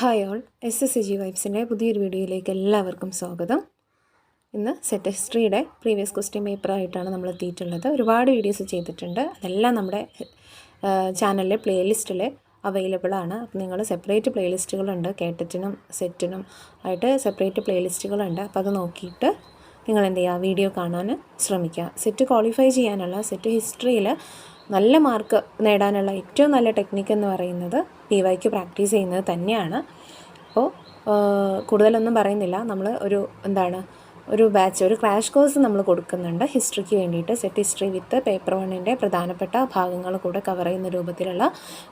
Hi all S S C G വൈബ്സിൻ്റെ പുതിയൊരു വീഡിയോയിലേക്ക് എല്ലാവർക്കും സ്വാഗതം ഇന്ന് സെറ്റ് ഹിസ്റ്ററിയുടെ പ്രീവിയസ് ക്വസ്റ്റ്യൻ പേപ്പറായിട്ടാണ് നമ്മൾ എത്തിയിട്ടുള്ളത് ഒരുപാട് വീഡിയോസ് ചെയ്തിട്ടുണ്ട് അതെല്ലാം നമ്മുടെ ചാനലിലെ പ്ലേലിസ്റ്റിൽ അവൈലബിൾ ആണ് അപ്പം നിങ്ങൾ സെപ്പറേറ്റ് പ്ലേലിസ്റ്റുകളുണ്ട് കേട്ടറ്റിനും സെറ്റിനും ആയിട്ട് സെപ്പറേറ്റ് പ്ലേലിസ്റ്റുകളുണ്ട് അപ്പോൾ അത് നോക്കിയിട്ട് നിങ്ങൾ എന്ത് ചെയ്യുക വീഡിയോ കാണാൻ ശ്രമിക്കുക സെറ്റ് ക്വാളിഫൈ ചെയ്യാനുള്ള സെറ്റ് ഹിസ്റ്ററിയിൽ നല്ല മാർക്ക് നേടാനുള്ള ഏറ്റവും നല്ല ടെക്നിക്ക് എന്ന് പറയുന്നത് പി വൈക്ക് പ്രാക്ടീസ് ചെയ്യുന്നത് തന്നെയാണ് അപ്പോൾ കൂടുതലൊന്നും പറയുന്നില്ല നമ്മൾ ഒരു എന്താണ് ഒരു ബാച്ച് ഒരു ക്രാഷ് കോഴ്സ് നമ്മൾ കൊടുക്കുന്നുണ്ട് ഹിസ്റ്ററിക്ക് വേണ്ടിയിട്ട് സെറ്റ് ഹിസ്റ്ററി വിത്ത് പേപ്പർ വണ്ണിൻ്റെ പ്രധാനപ്പെട്ട ഭാഗങ്ങൾ കൂടെ കവർ ചെയ്യുന്ന രൂപത്തിലുള്ള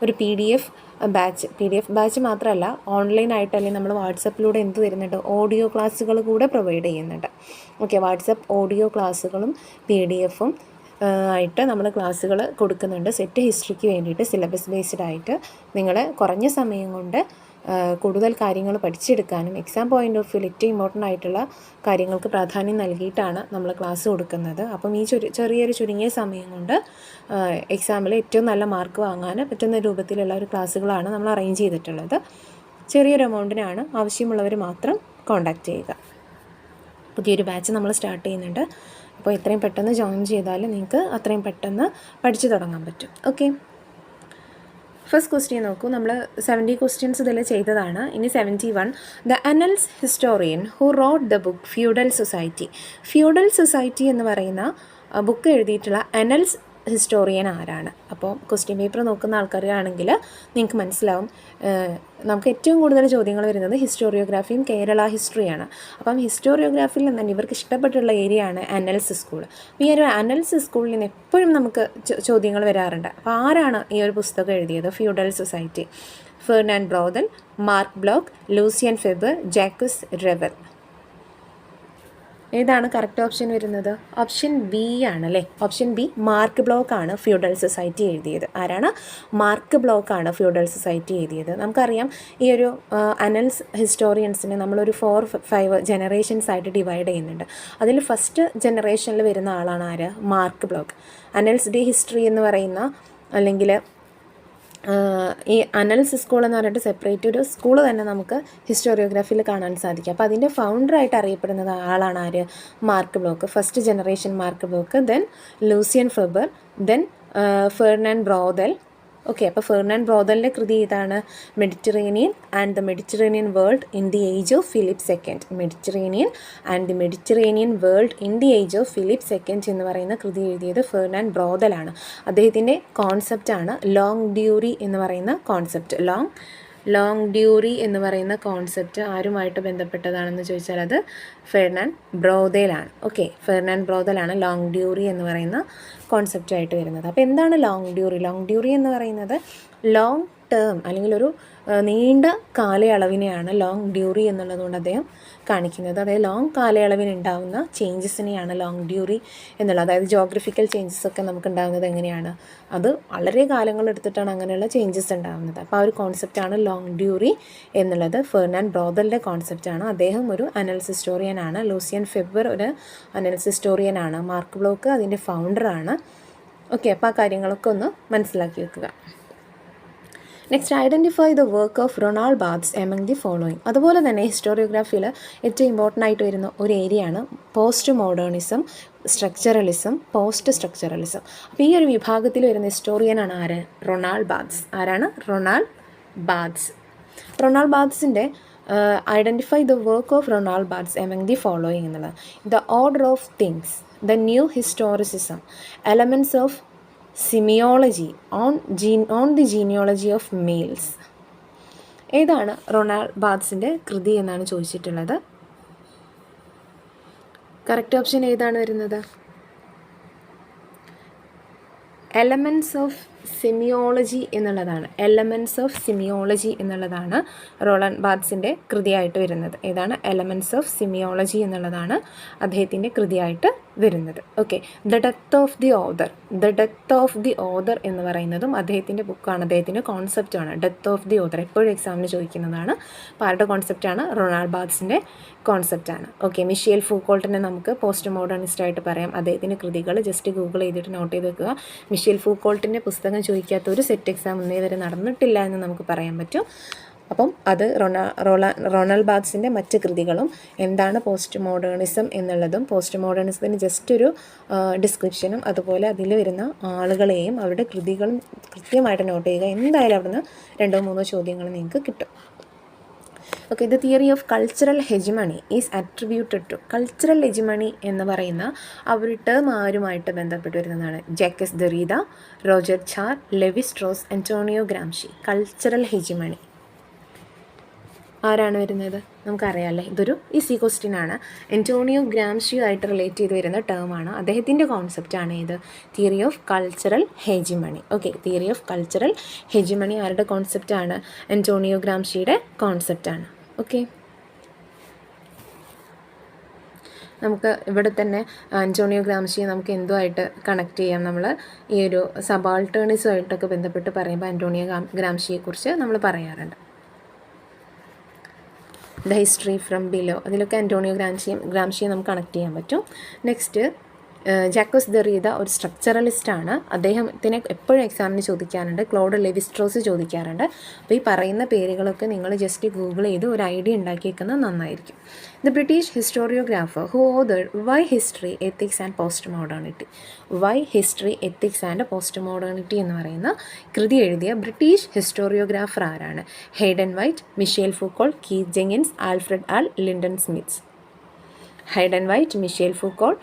ഒരു P D F batch P D F batch മാത്രമല്ല ഓൺലൈനായിട്ട് അല്ലെങ്കിൽ നമ്മൾ വാട്സപ്പിലൂടെ എന്ത് തരുന്നുണ്ട് ഓഡിയോ ക്ലാസ്സുകൾ കൂടെ പ്രൊവൈഡ് ചെയ്യുന്നുണ്ട് ഓക്കെ വാട്സപ്പ് ഓഡിയോ ക്ലാസ്സുകളും പി ഡി എഫും ആയിട്ട് നമ്മൾ ക്ലാസ്സുകൾ കൊടുക്കുന്നുണ്ട് സെറ്റ് ഹിസ്റ്ററിക്ക് വേണ്ടിയിട്ട് സിലബസ് ബേസ്ഡ് ആയിട്ട് നിങ്ങൾ കുറഞ്ഞ സമയം കൊണ്ട് കൂടുതൽ കാര്യങ്ങൾ പഠിച്ചെടുക്കാനും എക്സാം പോയിൻ്റ് ഓഫ് വ്യൂ ഏറ്റവും ഇമ്പോർട്ടൻ്റ് ആയിട്ടുള്ള കാര്യങ്ങൾക്ക് പ്രാധാന്യം നൽകിയിട്ടാണ് നമ്മൾ ക്ലാസ് കൊടുക്കുന്നത് അപ്പം ഈ ചെറിയ ചെറിയൊരു ചുരുങ്ങിയ സമയം കൊണ്ട് എക്സാമിൽ ഏറ്റവും നല്ല മാർക്ക് വാങ്ങാൻ പറ്റുന്ന രൂപത്തിലുള്ള ഒരു ക്ലാസ്സുകളാണ് നമ്മൾ അറേഞ്ച് ചെയ്തിട്ടുള്ളത് ചെറിയൊരു എമൗണ്ടിനാണ് ആവശ്യമുള്ളവർ മാത്രം കോൺടാക്റ്റ് ചെയ്യുക പുതിയൊരു ബാച്ച് നമ്മൾ സ്റ്റാർട്ട് ചെയ്യുന്നുണ്ട് അപ്പോൾ എത്രയും പെട്ടെന്ന് ജോയിൻ ചെയ്താൽ നിങ്ങൾക്ക് അത്രയും പെട്ടെന്ന് പഠിച്ചു തുടങ്ങാൻ പറ്റും ഓക്കെ ഫസ്റ്റ് ക്വസ്റ്റ്യൻ നോക്കൂ നമ്മൾ സെവൻറ്റി ക്വസ്റ്റ്യൻസ് ഇതിൽ ചെയ്തതാണ് ഇനി seventy one the Annales historian who wrote the book feudal society feudal society എന്ന് പറയുന്ന ബുക്ക് എഴുതിയിട്ടുള്ള അനൽസ് ഹിസ്റ്റോറിയൻ ആരാണ് അപ്പോൾ ക്വസ്റ്റ്യൻ പേപ്പർ നോക്കുന്ന ആൾക്കാരാണെങ്കിൽ നിങ്ങൾക്ക് മനസ്സിലാവും നമുക്ക് ഏറ്റവും കൂടുതൽ ചോദ്യങ്ങൾ വരുന്നത് ഹിസ്റ്റോറിയോഗ്രാഫിയും കേരള ഹിസ്റ്ററിയാണ് അപ്പം ഹിസ്റ്റോറിയോഗ്രാഫിയിൽ നിന്ന് തന്നെ ഇവർക്ക് ഇഷ്ടപ്പെട്ടുള്ള ഏരിയ ആണ് അനാലിസിസ് സ്കൂൾ അപ്പം ഈ ഒരു അനാലിസിസ് സ്കൂളിൽ നിന്ന് എപ്പോഴും നമുക്ക് ചോദ്യങ്ങൾ വരാറുണ്ട് അപ്പോൾ ആരാണ് ഈ ഒരു പുസ്തകം എഴുതിയത് feudal society Fernand Braudel Marc Bloch Lucien Febvre Jacques Revel ഏതാണ് കറക്റ്റ് ഓപ്ഷൻ വരുന്നത് ഓപ്ഷൻ ബി ആണ് അല്ലേ ഓപ്ഷൻ ബി മാർക്ക് ബ്ലോക്ക് ആണ് ഫ്യൂഡൽ സൊസൈറ്റി എഴുതിയത് ആരാണ് മാർക്ക് ബ്ലോക്ക് ആണ് ഫ്യൂഡൽ സൊസൈറ്റി എഴുതിയത് നമുക്കറിയാം ഈ ഒരു അനൽസ് ഹിസ്റ്റോറിയൻസിനെ നമ്മളൊരു ഫോർ ഫൈവ് ജനറേഷൻസ് ആയിട്ട് ഡിവൈഡ് ചെയ്യുന്നുണ്ട് അതിൽ ഫസ്റ്റ് ജനറേഷനിൽ വരുന്ന ആളാണ് ആര് Marc Bloch Annales the history എന്ന് പറയുന്ന അല്ലെങ്കിൽ ഈ അനൽസ് സ്കൂൾ എന്ന് പറഞ്ഞിട്ട് സെപ്പറേറ്റ് ഒരു സ്കൂൾ തന്നെ നമുക്ക് ഹിസ്റ്റോറിയോഗ്രാഫിയിൽ കാണാൻ സാധിക്കും അപ്പോൾ അതിൻ്റെ ഫൗണ്ടറായിട്ട് അറിയപ്പെടുന്നത് ആളാണ് ആര് Marc Bloch first generation Marc Bloch then Lucien Febvre then Fernand Braudel okay അപ്പോൾ ഫെർണാൻഡ് ബ്രോദലിൻ്റെ കൃതി ഇതാണ് Mediterranean and the Mediterranean world in the age of Philip second Mediterranean and the Mediterranean world in the age of Philip second എന്ന് പറയുന്ന കൃതി എഴുതിയത് ഫെർണാൻഡ് ബ്രോദലാണ് അദ്ദേഹത്തിൻ്റെ കോൺസെപ്റ്റാണ് long ഡ്യൂറി എന്ന് പറയുന്ന കോൺസെപ്റ്റ് ലോങ് ലോങ് ഡ്യൂറി എന്ന് പറയുന്ന കോൺസെപ്റ്റ് ആരുമായിട്ട് ബന്ധപ്പെട്ടതാണെന്ന് ചോദിച്ചാൽ അത് ഫെർണാൻ ബ്രോതേലാണ് ഓക്കെ ഫെർണാൻ ബ്രോതലാണ് ലോങ് ഡ്യൂറി എന്ന് പറയുന്ന കോൺസെപ്റ്റായിട്ട് വരുന്നത് അപ്പോൾ എന്താണ് ലോങ് ഡ്യൂറി ലോങ് ഡ്യൂറി എന്ന് പറയുന്നത് ലോങ് ടേം അല്ലെങ്കിൽ ഒരു നീണ്ട കാലയളവിനെയാണ് ലോങ് ഡ്യൂറി എന്നുള്ളതുകൊണ്ട് അദ്ദേഹം കാണിക്കുന്നത് അതായത് ലോങ് കാലയളവിൽ ഉണ്ടാകുന്ന ചേഞ്ചസിനെയാണ് ലോങ് ഡ്യൂറി എന്നുള്ളത് അതായത് ജോഗ്രഫിക്കൽ ചേഞ്ചസ് ഒക്കെ നമുക്ക് ഉണ്ടാകുന്നത് എങ്ങനെയാണ് അത് വളരെ കാലങ്ങൾ എടുത്തിട്ടാണ് അങ്ങനെയുള്ള ചേഞ്ചസ് ഉണ്ടാകുന്നത് അപ്പോൾ ആ ഒരു കോൺസെപ്റ്റാണ് ലോങ് ഡ്യൂറി എന്നുള്ളത് ഫെർണാൻഡ് ബ്രോദറിൻ്റെ കോൺസെപ്റ്റാണ് അദ്ദേഹം ഒരു അനൽസ് ഹിസ്റ്റോറിയനാണ് ലൂസിയൻ ഫെബർ ഒരു അനൽസ് ഹിസ്റ്റോറിയനാണ് മാർക്ക് ബ്ലോക്ക് അതിൻ്റെ ഫൗണ്ടറാണ് ഓക്കെ അപ്പോൾ ആ കാര്യങ്ങളൊക്കെ ഒന്ന് മനസ്സിലാക്കി വെക്കുക next identify the work of Ronald Barthes among the following അതുപോലെ തന്നെ ഹിസ്റ്റോറിയോഗ്രാഫിയിൽ ഏറ്റവും ഇമ്പോർട്ടൻ്റ് ആയിട്ട് വരുന്ന ഒരു ഏരിയയാണ് post modernism structuralism post structuralism അപ്പോൾ ഈ ഒരു വിഭാഗത്തിൽ വരുന്ന ഹിസ്റ്റോറിയനാണ് ആര് റൊണാൾഡ് ബാത്സ് ആരാണ് Ronald Barthes Ronald ബാത്സിൻ്റെ identify the work of Ronald Barthes among the following എന്നുള്ളത് the order of things the new historicism elements of semiology on gene on the genealogy of morals ഏതാണ് Ronald ബാത്സിൻ്റെ കൃതി എന്നാണ് ചോദിച്ചിട്ടുള്ളത് correct option ഏതാണ് വരുന്നത് elements of സിമിയോളജി എന്നുള്ളതാണ് elements of സിമിയോളജി എന്നുള്ളതാണ് റോളൻ ബാത്സിൻ്റെ കൃതിയായിട്ട് വരുന്നത് ഏതാണ് എലമെൻസ് ഓഫ് സിമിയോളജി എന്നുള്ളതാണ് അദ്ദേഹത്തിൻ്റെ കൃതിയായിട്ട് വരുന്നത് okay the death of the other the death of the other എന്ന് പറയുന്നതും അദ്ദേഹത്തിൻ്റെ ബുക്കാണ് അദ്ദേഹത്തിൻ്റെ കോൺസെപ്റ്റാണ് ഡെത്ത് ഓഫ് ദി ഓദർ എപ്പോഴും എക്സാമിന് ചോദിക്കുന്നതാണ് അപ്പോൾ ആരുടെ കോൺസെപ്റ്റാണ് റൊണാൾഡ് ബാത്സിൻ്റെ കോൺസെപ്റ്റാണ് ഓക്കെ മിഷേൽ ഫൂക്കോൾട്ടിനെ നമുക്ക് പോസ്റ്റ് മോഡേണിസ്റ്റ് ആയിട്ട് പറയാം അദ്ദേഹത്തിൻ്റെ കൃതികൾ ജസ്റ്റ് ഗൂഗിൾ ചെയ്തിട്ട് നോട്ട് ചെയ്ത് വെക്കുക മിഷേൽ ഫൂക്കോൾട്ടിൻ്റെ പുസ്തകം ഒന്നും ചോദിക്കാത്ത ഒരു സെറ്റ് എക്സാം ഒന്നേ വരെ നടന്നിട്ടില്ല എന്ന് നമുക്ക് പറയാൻ പറ്റും അപ്പം അത് റൊണാ റോള റൊണാൾഡ് ബാഗ്സിൻ്റെ മറ്റ് കൃതികളും എന്താണ് പോസ്റ്റ് മോഡേണിസം എന്നുള്ളതും പോസ്റ്റ് മോഡേണിസത്തിന് ജസ്റ്റ് ഒരു ഡിസ്ക്രിപ്ഷനും അതുപോലെ അതിൽ വരുന്ന ആളുകളെയും അവരുടെ കൃതികളും കൃത്യമായിട്ട് നോട്ട് ചെയ്യുക എന്തായാലും അവിടുന്ന് രണ്ടോ മൂന്നോ ചോദ്യങ്ങൾ നിങ്ങൾക്ക് കിട്ടും okay the theory of cultural hegemony is attributed to cultural hegemony എന്ന് പറയുന്ന അവർ ഒരു ടേം ആരുമായിട്ട് ബന്ധപ്പെട്ട് വരുന്നതാണ് Jacques Derrida Roger Levi Levi Strauss Antonio Gramsci cultural hegemony ആരാണ് വരുന്നത് അല്ലേ ഇതൊരു ഈസി ക്വസ്റ്റ്യൻ ആണ് എൻറ്റോണിയോ ഗ്രാംഷിയുമായിട്ട് റിലേറ്റ് ചെയ്ത് വരുന്ന ടേമാണ് അദ്ദേഹത്തിൻ്റെ കോൺസെപ്റ്റാണ് ഇത് theory of cultural hegemony okay theory of cultural hegemony ആരുടെ കോൺസെപ്റ്റാണ് എൻറ്റോണിയോ ഗ്രാംഷിയുടെ കോൺസെപ്റ്റാണ് ഓക്കെ നമുക്ക് ഇവിടെ തന്നെ ആൻറ്റോണിയോ ഗ്രാംഷിയെ നമുക്ക് എന്തുമായിട്ട് കണക്ട് ചെയ്യാം നമ്മൾ ഈ ഒരു സബാൾട്ടേണിസുമായിട്ടൊക്കെ ബന്ധപ്പെട്ട് പറയുമ്പോൾ ആൻറ്റോണിയോ ഗ്രാംഷിയെക്കുറിച്ച് നമ്മൾ പറയാറുണ്ട് ദ ഹിസ്റ്ററി ഫ്രം ബിലോ അതിലൊക്കെ ആൻറ്റോണിയോ ഗ്രാംഷിയെ ഗ്രാംഷിയെ നമുക്ക് കണക്ട് ചെയ്യാൻ പറ്റും നെക്സ്റ്റ് ജാക്കോസ് ദെറീത ഒരു സ്ട്രക്ചറലിസ്റ്റാണ് അദ്ദേഹത്തിനെ എപ്പോഴും എക്സാമിന് ചോദിക്കാറുണ്ട് ക്ലോഡ് ലെവിസ്ട്രോസ് ചോദിക്കാറുണ്ട് അപ്പോൾ ഈ പറയുന്ന പേരുകളൊക്കെ നിങ്ങൾ ജസ്റ്റ് ഗൂഗിൾ ചെയ്ത് ഒരു ഐഡിയ ഉണ്ടാക്കിയേക്കുന്നത് നന്നായിരിക്കും the British historiographer who ഓതേഡ് why history ethics and post modernity why history ethics and post modernity എന്ന് പറയുന്ന കൃതി എഴുതിയ ബ്രിട്ടീഷ് ഹിസ്റ്റോറിയോഗ്രാഫർ ആരാണ് Hayden White Michel Foucault Keith Jenkins Alfred L Linden Smiths Hayden White Michel Foucault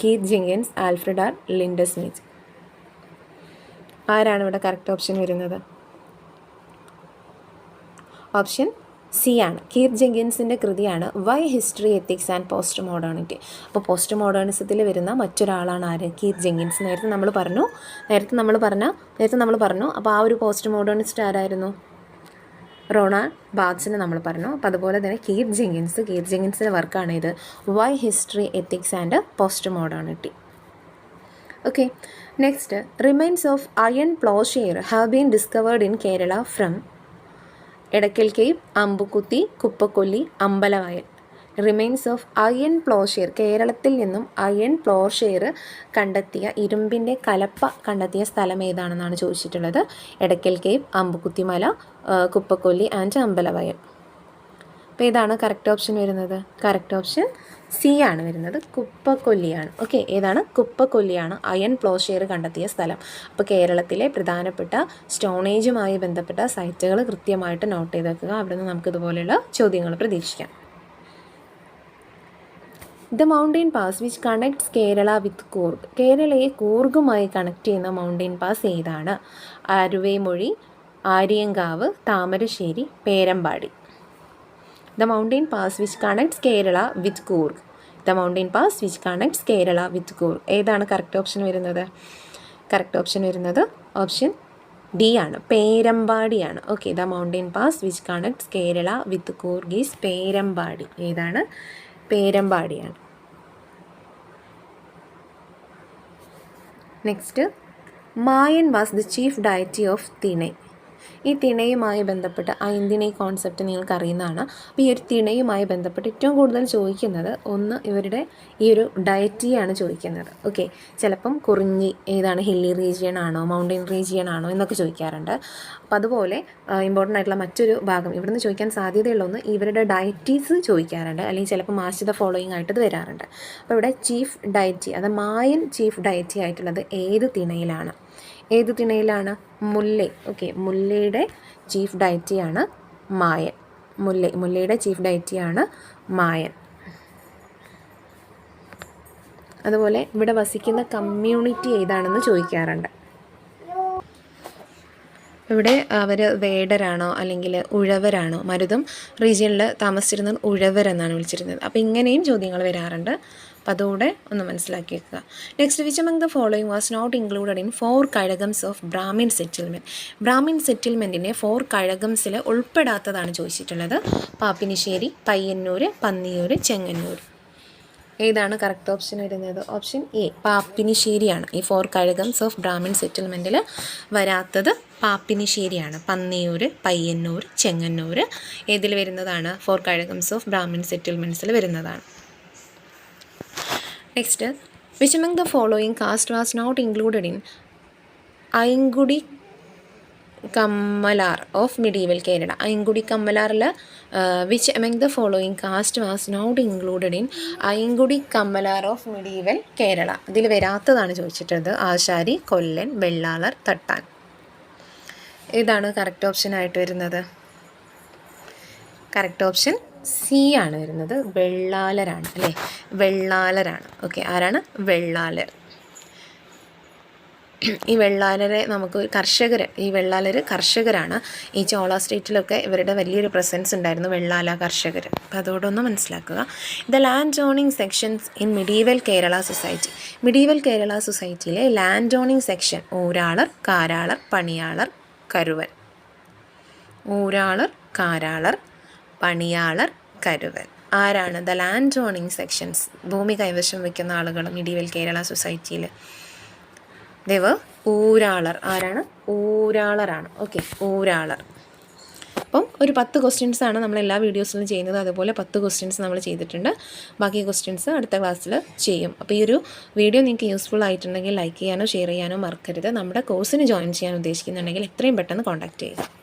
Keith Jenkins Alfred R Linda Smith ആരാണ് ഇവിടെ correct option വരുന്നത് option C ആണ് കീർ ജെങ്കിൻസിൻ്റെ കൃതിയാണ് why history ethics and post modernity അപ്പോൾ post മോഡേണിസത്തിൽ വരുന്ന മറ്റൊരാളാണ് ആര് കീർ ജെങ്കിൻസ് നേരത്തെ നമ്മൾ പറഞ്ഞു നേരത്തെ നമ്മൾ പറഞ്ഞ നേരത്തെ നമ്മൾ പറഞ്ഞു അപ്പോൾ ആ ഒരു പോസ്റ്റ് മോഡേണിസ്റ്റ് ആരായിരുന്നു റൊണാൾഡ് ബാബ്സിനെ നമ്മൾ പറഞ്ഞു അപ്പോൾ അതുപോലെ തന്നെ കീത്ത് ജെങ്കിൻസ് കീത്ത് ജെങ്കിൻസിൻ്റെ വർക്കാണ് ഇത് why history ethics and post modernity okay next remains of iron ploughshare have been discovered in Kerala from Edakkal cave Ambukuthi Kuppakkolli Ambalavayal remains of iron ploughshare കേരളത്തിൽ നിന്നും അയൺ പ്ലോഷെയർ കണ്ടെത്തിയ ഇരുമ്പിൻ്റെ കലപ്പ കണ്ടെത്തിയ സ്ഥലം ഏതാണെന്നാണ് ചോദിച്ചിട്ടുള്ളത് എടക്കൽ കേവ് അമ്പുകുത്തിമല കുപ്പക്കൊല്ലി ആൻഡ് അമ്പലവയൽ അപ്പോൾ ഇതാണ് കറക്റ്റ് ഓപ്ഷൻ വരുന്നത് കറക്റ്റ് ഓപ്ഷൻ സി ആണ് വരുന്നത് കുപ്പക്കൊല്ലിയാണ് ഓക്കെ ഏതാണ് കുപ്പക്കൊല്ലിയാണ് അയൺ പ്ലോഷെയർ കണ്ടെത്തിയ സ്ഥലം അപ്പോൾ കേരളത്തിലെ പ്രധാനപ്പെട്ട സ്റ്റോണേജുമായി ബന്ധപ്പെട്ട സൈറ്റുകൾ കൃത്യമായിട്ട് നോട്ട് ചെയ്തേക്കുക അവിടുന്ന് അവിടെ നമുക്ക് ഇതുപോലെയുള്ള ചോദ്യങ്ങൾ പ്രതീക്ഷിക്കാം the mountain pass which connects Kerala with Coorg കേരളയെ കൂർഗുമായി കണക്ട് ചെയ്യുന്ന മൗണ്ടൻ പാസ് ഏതാണ് Aruvamozhi Aryankavu Thamarassery Perambadi the mountain pass which connects Kerala with Coorg the mountain pass which connects Kerala with Coorg ഏതാണ് correct option വരുന്നത് correct option വരുന്നത് option D ആണ് പേരമ്പാടിയാണ് okay the mountain pass which connects Kerala with കൂർഗീസ് Perambadi ഏതാണ് പേരമ്പാടിയാണ് Next, Mayan was the chief deity of Thinai. ഈ തിണയുമായി ബന്ധപ്പെട്ട് ഐന്തിണൈ concept നിങ്ങൾക്ക് അറിയുന്നതാണ് അപ്പോൾ ഈ ഒരു തിണയുമായി ബന്ധപ്പെട്ട് ഏറ്റവും കൂടുതൽ ചോദിക്കുന്നത് ഒന്ന് ഇവരുടെ ഈ ഒരു ഡയറ്റിയാണ് ചോദിക്കുന്നത് ഓക്കെ ചിലപ്പം കുറിഞ്ഞി ഏതാണ് ഹില്ലി റീജിയൻ ആണോ മൗണ്ടൻ റീജിയൻ ആണോ എന്നൊക്കെ ചോദിക്കാറുണ്ട് അപ്പോൾ അതുപോലെ ഇമ്പോർട്ടൻ്റ് ആയിട്ടുള്ള മറ്റൊരു ഭാഗം ഇവിടുന്ന് ചോദിക്കാൻ സാധ്യതയുള്ള ഒന്ന് ഇവരുടെ ഡയറ്റീസ് ചോദിക്കാറുണ്ട് അല്ലെങ്കിൽ ചിലപ്പോൾ മാസിത ഫോളോയിങ് ആയിട്ട് വരാറുണ്ട് അപ്പോൾ ഇവിടെ ചീഫ് ഡയറ്റി അത് മായൻ ചീഫ് ഡയറ്റി ആയിട്ടുള്ളത് ഏത് തിണയിലാണ് ഏത് തിണയിലാണ് മുല്ല ഓക്കെ മുല്ലയുടെ ചീഫ് ഡയറ്റിയാണ് മായൻ മുല്ല മുല്ലയുടെ ചീഫ് ഡയറ്റിയാണ് മായൻ അതുപോലെ ഇവിടെ വസിക്കുന്ന കമ്മ്യൂണിറ്റി ഏതാണെന്ന് ചോദിക്കാറുണ്ട് ഇവിടെ അവർ വേടരാണോ അല്ലെങ്കിൽ ഉഴവരാണോ മരുതും റീജിയനിൽ താമസിച്ചിരുന്ന ഉഴവരെന്നാണ് വിളിച്ചിരുന്നത് അപ്പോൾ ഇങ്ങനെയും ചോദ്യങ്ങൾ വരാറുണ്ട് അപ്പോൾ അതോടെ ഒന്ന് മനസ്സിലാക്കി വെക്കുക next which among the following was not included in four കഴകംസ് of Brahmin settlement Brahmin സെറ്റിൽമെൻറ്റിനെ ഫോർ കഴകംസിൽ ഉൾപ്പെടാത്തതാണ് ചോദിച്ചിട്ടുള്ളത് പാപ്പിനിശ്ശേരി പയ്യന്നൂർ പന്നിയൂർ ചെങ്ങന്നൂർ ഏതാണ് കറക്റ്റ് ഓപ്ഷൻ വരുന്നത് ഓപ്ഷൻ എ പാപ്പിനിശ്ശേരിയാണ് ഈ ഫോർ കഴകംസ് ഓഫ് ബ്രാഹ്മിൻ സെറ്റിൽമെൻറ്റിൽ വരാത്തത് പാപ്പിനിശ്ശേരിയാണ് പന്നിയൂർ പയ്യന്നൂർ ചെങ്ങന്നൂർ ഏതിൽ വരുന്നതാണ് ഫോർ കഴകംസ് ഓഫ് ബ്രാഹ്മിൻ സെറ്റിൽമെൻറ്റ്സിൽ വരുന്നതാണ് next which among the following caste was not included in Ainkudi Kammalar of medieval Kerala Ayankudi കമ്മലാറിൽ which among the following caste was not included in Ayankudi Kammalar of medieval Kerala ഇതിൽ വരാത്തതാണ് ചോദിച്ചിട്ടത് ആശാരി കൊല്ലൻ വെള്ളാളർ തട്ടാൻ ഇതാണ് correct option ആയിട്ട് വരുന്നത് correct option C ആണ് വരുന്നത് വെള്ളാലരാണ് അല്ലേ വെള്ളാലരാണ് ഓക്കെ ആരാണ് വെള്ളാലർ ഈ വെള്ളാലരെ നമുക്ക് കർഷകർ ഈ വെള്ളാലർ കർഷകരാണ് ഈ ചോള സ്റ്റേറ്റിലൊക്കെ ഇവരുടെ വലിയൊരു പ്രസൻസ് ഉണ്ടായിരുന്നു വെള്ളാല കർഷകർ അപ്പോൾ അതോടൊന്ന് മനസ്സിലാക്കുക the land owning sections in medieval Kerala society medieval Kerala സൊസൈറ്റിയിലെ land owning section ഊരാളർ കാരാളർ പണിയാളർ കരുവൻ ഊരാളർ കാരാളർ പണിയാളർ കരുവൻ ആരാണ് ദ ലാൻഡ് ഓണിങ് സെക്ഷൻസ് ഭൂമി കൈവശം വയ്ക്കുന്ന ആളുകളും ഇടിവിൽ കേരള സൊസൈറ്റിയിൽ ദേവ് ഊരാളർ ആരാണ് ഊരാളറാണ് ഓക്കെ ഊരാളർ അപ്പം ഒരു പത്ത് ക്വസ്റ്റ്യൻസ് ആണ് നമ്മൾ എല്ലാ വീഡിയോസിലും ചെയ്യുന്നത് അതുപോലെ പത്ത് ക്വസ്റ്റ്യൻസ് നമ്മൾ ചെയ്തിട്ടുണ്ട് ബാക്കി ക്വസ്റ്റ്യൻസ് അടുത്ത ക്ലാസ്സിൽ ചെയ്യും അപ്പോൾ ഈ ഒരു വീഡിയോ നിങ്ങൾക്ക് യൂസ്ഫുൾ ആയിട്ടുണ്ടെങ്കിൽ ലൈക്ക് ചെയ്യാനോ ഷെയർ ചെയ്യാനോ മറക്കരുത് നമ്മുടെ കോഴ്സിന് ജോയിൻ ചെയ്യാൻ ഉദ്ദേശിക്കുന്നുണ്ടെങ്കിൽ എത്രയും പെട്ടെന്ന് കോൺടാക്റ്റ് ചെയ്യുക